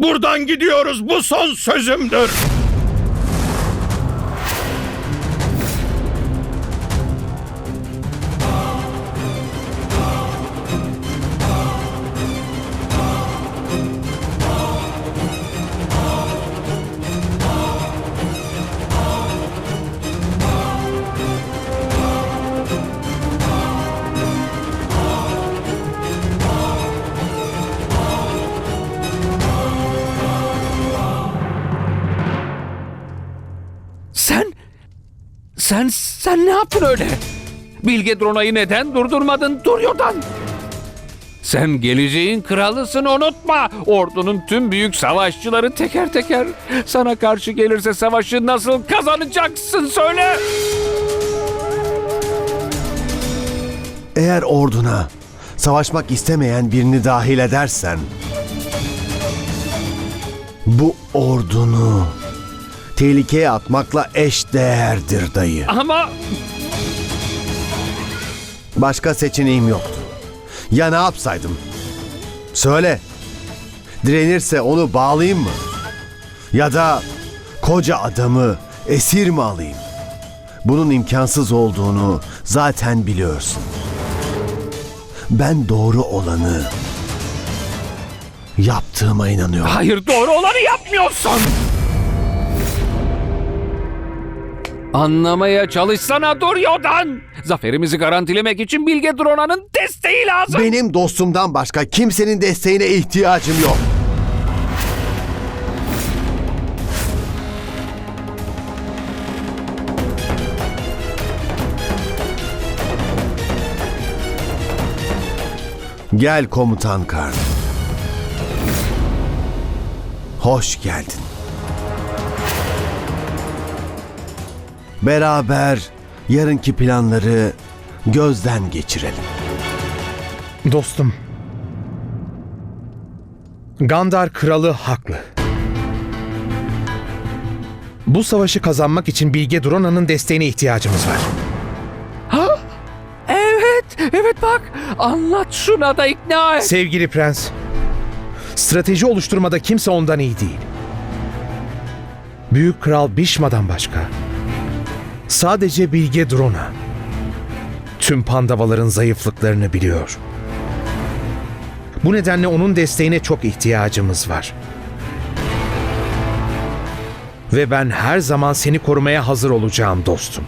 Buradan gidiyoruz. Bu son sözümdür. Sen... Sen ne yaptın öyle? Bilge Drona'yı neden durdurmadın Duryodhan? Sen geleceğin kralısın unutma. Ordunun tüm büyük savaşçıları teker teker sana karşı gelirse savaşı nasıl kazanacaksın söyle. Eğer orduna savaşmak istemeyen birini dahil edersen bu ordunu tehlikeye atmakla eş değerdir dayı. Ama Başka seçeneğim yoktu. Ya ne yapsaydım? Söyle. Direnirse onu bağlayayım mı? Ya da koca adamı esir mi alayım? Bunun imkansız olduğunu zaten biliyorsun. Ben doğru olanı yaptığıma inanıyorum. hayır doğru olanı yapmıyorsun. Anlamaya çalışsana Duryodhan. Zaferimizi garantilemek için Bilge Drona'nın desteği lazım. Benim dostumdan başka kimsenin desteğine ihtiyacım yok. Gel komutan Karl. Hoş geldin. Beraber yarınki planları gözden geçirelim. Dostum. Gandar kralı haklı. Bu savaşı kazanmak için Bilge Drona'nın desteğine ihtiyacımız var. Evet, evet bak. Anlat şuna da ikna et. Sevgili prens, strateji oluşturmada kimse ondan iyi değil. Büyük Kral Bişma'dan başka. Sadece Bilge Drona. Tüm Pandavaların zayıflıklarını biliyor. Bu nedenle onun desteğine çok ihtiyacımız var. Ve ben her zaman seni korumaya hazır olacağım dostum.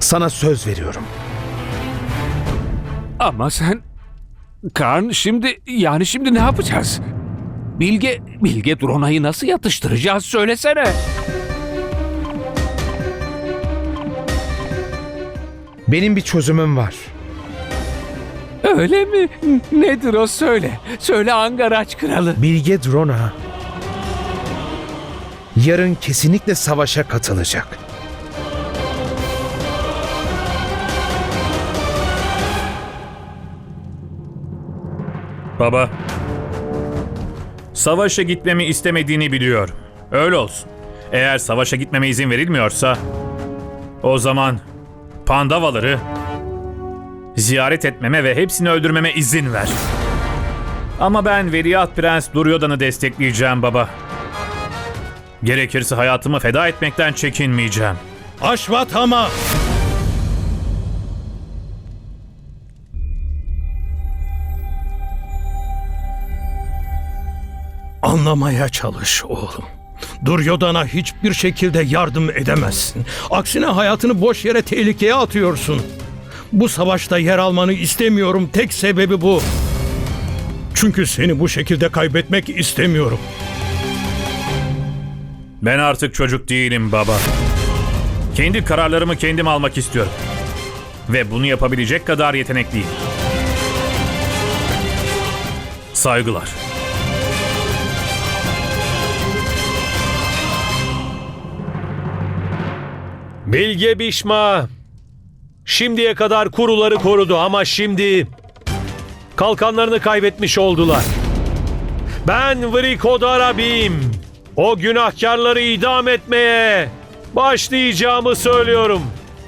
Sana söz veriyorum. Ama sen... Karn şimdi... Yani şimdi ne yapacağız? Bilge... Bilge Drona'yı nasıl yatıştıracağız söylesene. Benim bir çözümüm var. Öyle mi? Nedir o söyle. Söyle Angaraç kralı. Bilge Drona yarın kesinlikle savaşa katılacak. Baba. Savaşa gitmemi istemediğini biliyorum. Öyle olsun. Eğer savaşa gitmeme izin verilmiyorsa o zaman Pandavaları ziyaret etmeme ve hepsini öldürmeme izin ver. Ama ben Veliaht Prens Duryodhan'ı destekleyeceğim baba. Gerekirse hayatımı feda etmekten çekinmeyeceğim. Aşvatama! Anlamaya çalış oğlum. Duryodhan'a hiçbir şekilde yardım edemezsin. Aksine hayatını boş yere tehlikeye atıyorsun. Bu savaşta yer almanı istemiyorum. Tek sebebi bu. Çünkü seni bu şekilde kaybetmek istemiyorum. Ben artık çocuk değilim baba. Kendi kararlarımı kendim almak istiyorum. Ve bunu yapabilecek kadar yetenekliyim. Saygılar. Bilge Bişma şimdiye kadar kuruları korudu ama şimdi kalkanlarını kaybetmiş oldular. Ben Vrikodara-Bim. O günahkarları idam etmeye başlayacağımı söylüyorum.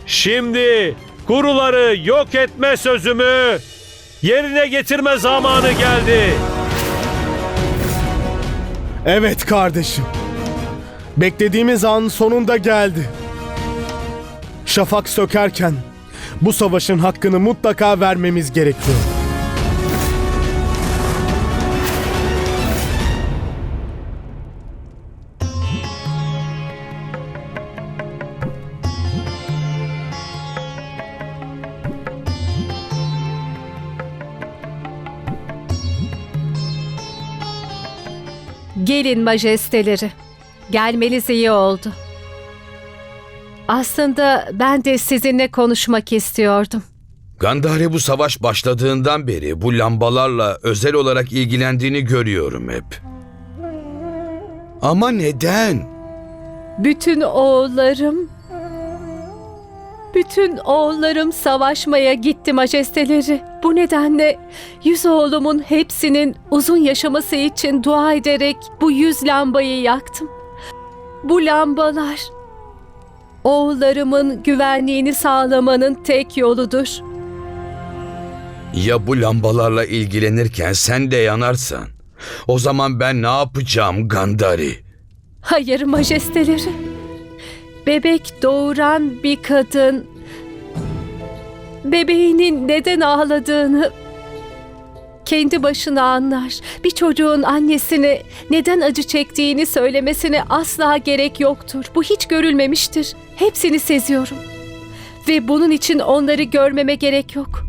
Şimdi kuruları yok etme sözümü yerine getirme zamanı geldi. Evet kardeşim. Beklediğimiz an sonunda geldi. Şafak sökerken bu savaşın hakkını mutlaka vermemiz gerekiyor. Gelin majesteleri. Gelmeniz iyi oldu. Aslında ben de sizinle konuşmak istiyordum. Gandhari bu savaş başladığından beri bu lambalarla özel olarak ilgilendiğini görüyorum hep. Ama neden? Bütün oğullarım... Bütün oğullarım savaşmaya gitti majesteleri. Bu nedenle yüz oğlumun hepsinin uzun yaşaması için dua ederek bu yüz lambayı yaktım. Bu lambalar oğullarımın güvenliğini sağlamanın tek yoludur. Ya bu lambalarla ilgilenirken sen de yanarsan? O zaman ben ne yapacağım Gandhari? Hayır majesteleri. Bebek doğuran bir kadın bebeğinin neden ağladığını kendi başına anlar. Bir çocuğun annesine neden acı çektiğini söylemesine asla gerek yoktur. Bu hiç görülmemiştir. Hepsini seziyorum. Ve bunun için onları görmeme gerek yok.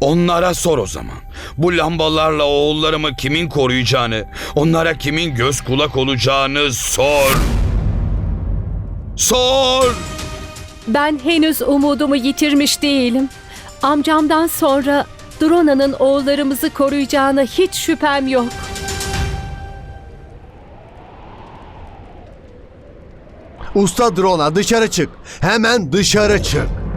Onlara sor o zaman. Bu lambalarla oğullarımı kimin koruyacağını, onlara kimin göz kulak olacağını sor. Sor! Ben henüz umudumu yitirmiş değilim. Amcamdan sonra Drona'nın oğullarımızı koruyacağına hiç şüphem yok. Usta Drona dışarı çık. Hemen dışarı çık.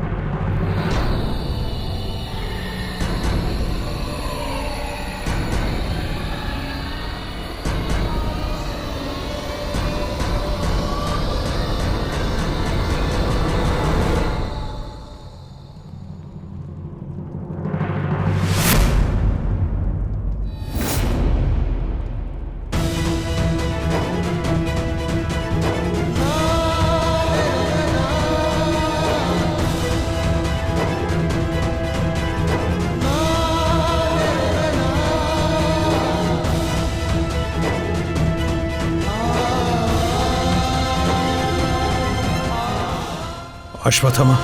Aşvatama.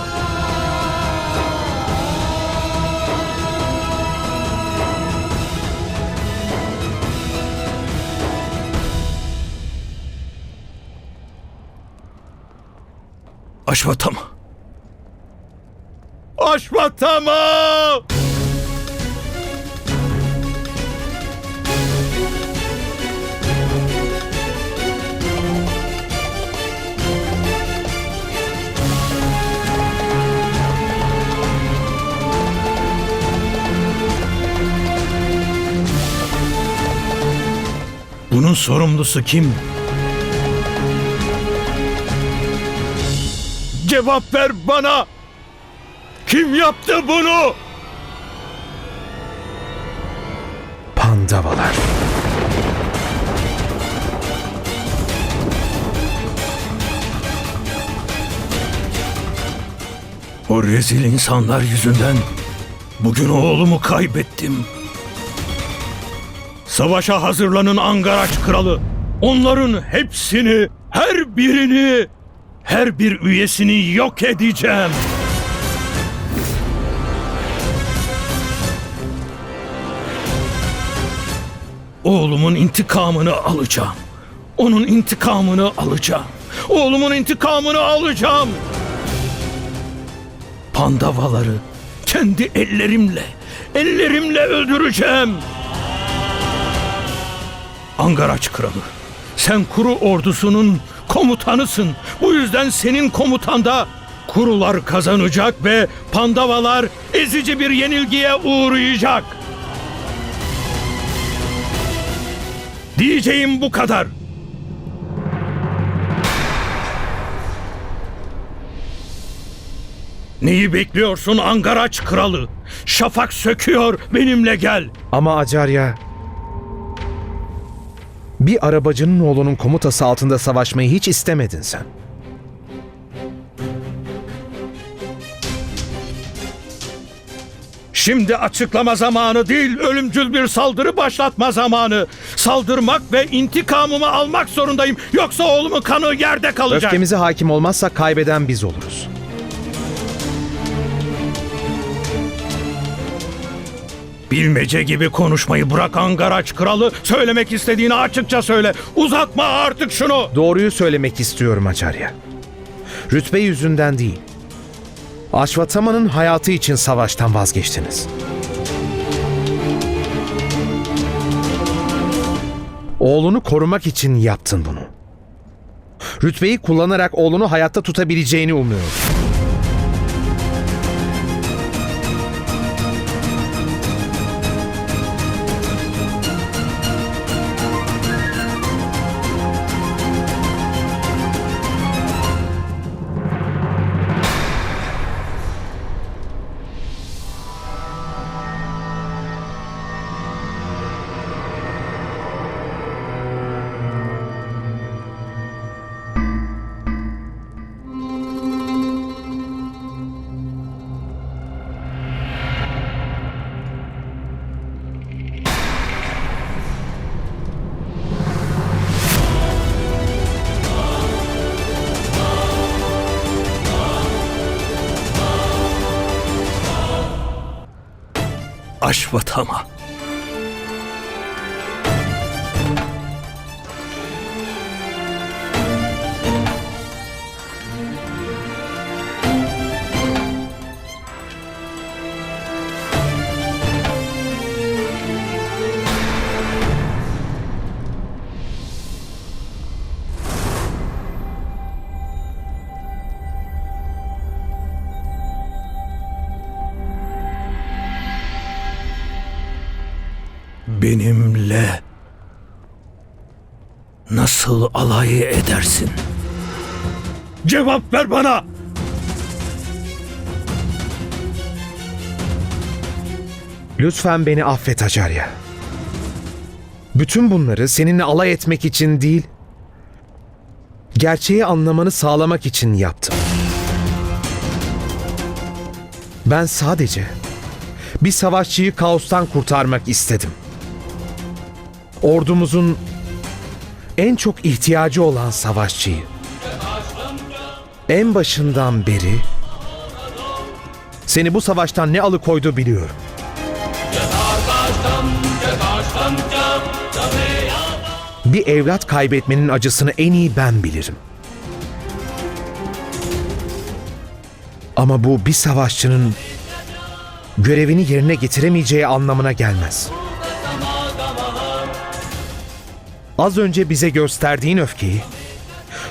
Aşvatama. Aşvatama! Bunun sorumlusu kim? Cevap ver bana! Kim yaptı bunu? Pandavalar. O rezil insanlar yüzünden bugün oğlumu kaybettim. Savaşa hazırlanın Angaraç kralı. Onların hepsini, her birini, her bir üyesini yok edeceğim. Oğlumun intikamını alacağım. Onun intikamını alacağım. Oğlumun intikamını alacağım. Pandavaları kendi ellerimle, ellerimle öldüreceğim. Angaraç kralı, sen kuru ordusunun komutanısın. Bu yüzden senin komutanda kurular kazanacak ve Pandavalar ezici bir yenilgiye uğrayacak. Diyeceğim bu kadar. Neyi bekliyorsun Angaraç kralı? Şafak söküyor benimle gel. Ama Acarya Bir arabacının oğlunun komutası altında savaşmayı hiç istemedin sen. Şimdi açıklama zamanı değil, ölümcül bir saldırı başlatma zamanı. Saldırmak ve intikamımı almak zorundayım. Yoksa oğlumun kanı yerde kalacak. Öfkemize hakim olmazsak kaybeden biz oluruz. Bilmece gibi konuşmayı bırak Angaraç kralı. Söylemek istediğini açıkça söyle. Uzatma artık şunu. Doğruyu söylemek istiyorum Acarya. Rütbe yüzünden değil. Aşvatama'nın hayatı için savaştan vazgeçtiniz. Oğlunu korumak için yaptın bunu. Rütbeyi kullanarak oğlunu hayatta tutabileceğini umuyorum. Aşvatama. Benimle nasıl alay edersin? Cevap ver bana. Lütfen beni affet Acarya. Bütün bunları seninle alay etmek için değil, gerçeği anlamanı sağlamak için yaptım. Ben sadece bir savaşçıyı kaostan kurtarmak istedim. Ordumuzun en çok ihtiyacı olan savaşçıyı. En başından beri seni bu savaştan ne alıkoydu biliyorum. Bir evlat kaybetmenin acısını en iyi ben bilirim. Ama bu bir savaşçının görevini yerine getiremeyeceği anlamına gelmez. Az önce bize gösterdiğin öfkeyi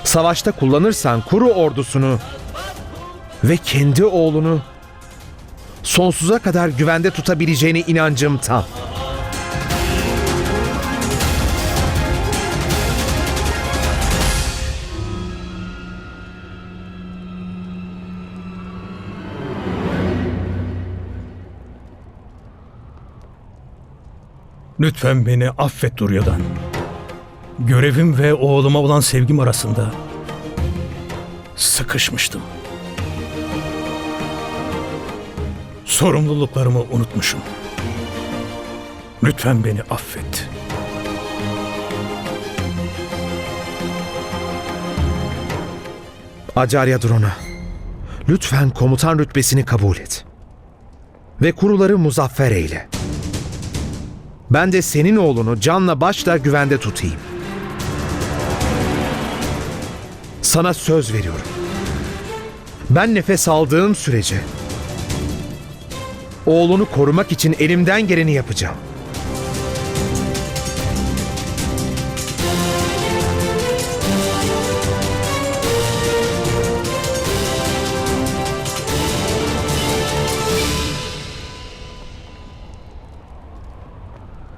savaşta kullanırsan kuru ordusunu ve kendi oğlunu sonsuza kadar güvende tutabileceğine inancım tam. Lütfen beni affet Durya'dan. Görevim ve oğluma olan sevgim arasında sıkışmıştım. Sorumluluklarımı unutmuşum. Lütfen beni affet. Acarya Drona, lütfen komutan rütbesini kabul et. Ve kuruları muzaffer eyle. Ben de senin oğlunu canla başla güvende tutayım. Sana söz veriyorum. Ben nefes aldığım sürece oğlunu korumak için elimden geleni yapacağım.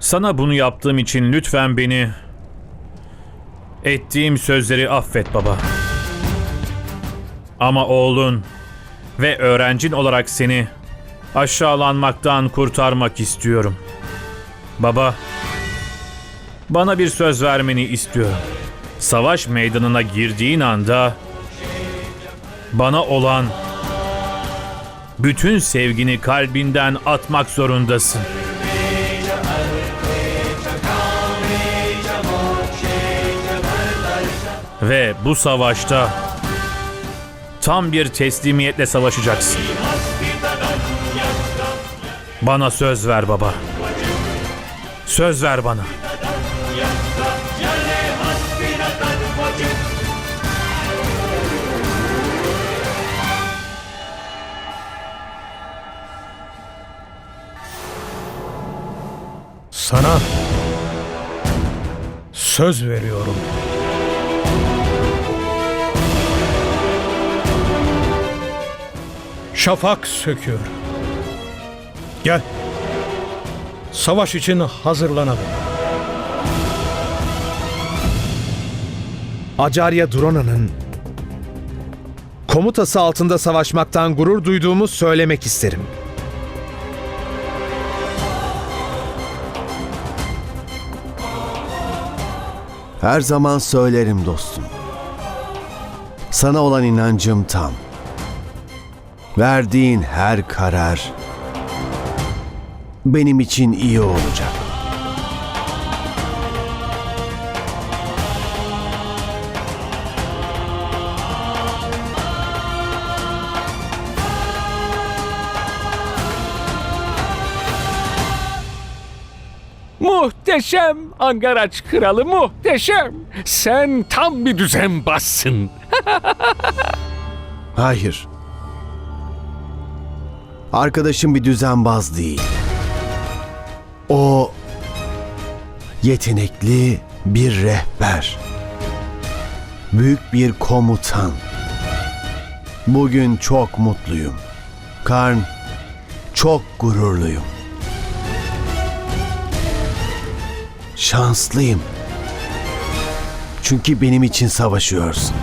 Sana bunu yaptığım için lütfen beni ettiğim sözleri affet baba. Ama oğlun ve öğrencin olarak seni aşağılanmaktan kurtarmak istiyorum. Baba, Bana bir söz vermeni istiyorum. Savaş meydanına girdiğin anda bana olan bütün sevgini kalbinden atmak zorundasın. Ve bu savaşta tam bir teslimiyetle savaşacaksın. Bana söz ver baba. Söz ver bana. Sana söz veriyorum. Şafak söküyor. Gel. Savaş için hazırlanalım. Acarya Drona'nın komutası altında savaşmaktan gurur duyduğumu söylemek isterim. Her zaman söylerim dostum. Sana olan inancım tam. Verdiğin her karar benim için iyi olacak. Muhteşem Angaraç kralı muhteşem. Sen tam bir düzenbazsın. Hayır. Arkadaşım bir düzenbaz değil. O yetenekli bir rehber. Büyük bir komutan. Bugün çok mutluyum. Karn çok gururluyum. Şanslıyım. Çünkü benim için savaşıyorsun.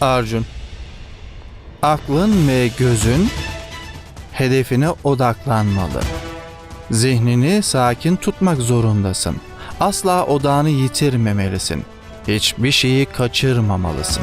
Arjun. Aklın ve gözün hedefine odaklanmalı. Zihnini sakin tutmak zorundasın. Asla odağını yitirmemelisin. Hiçbir şeyi kaçırmamalısın.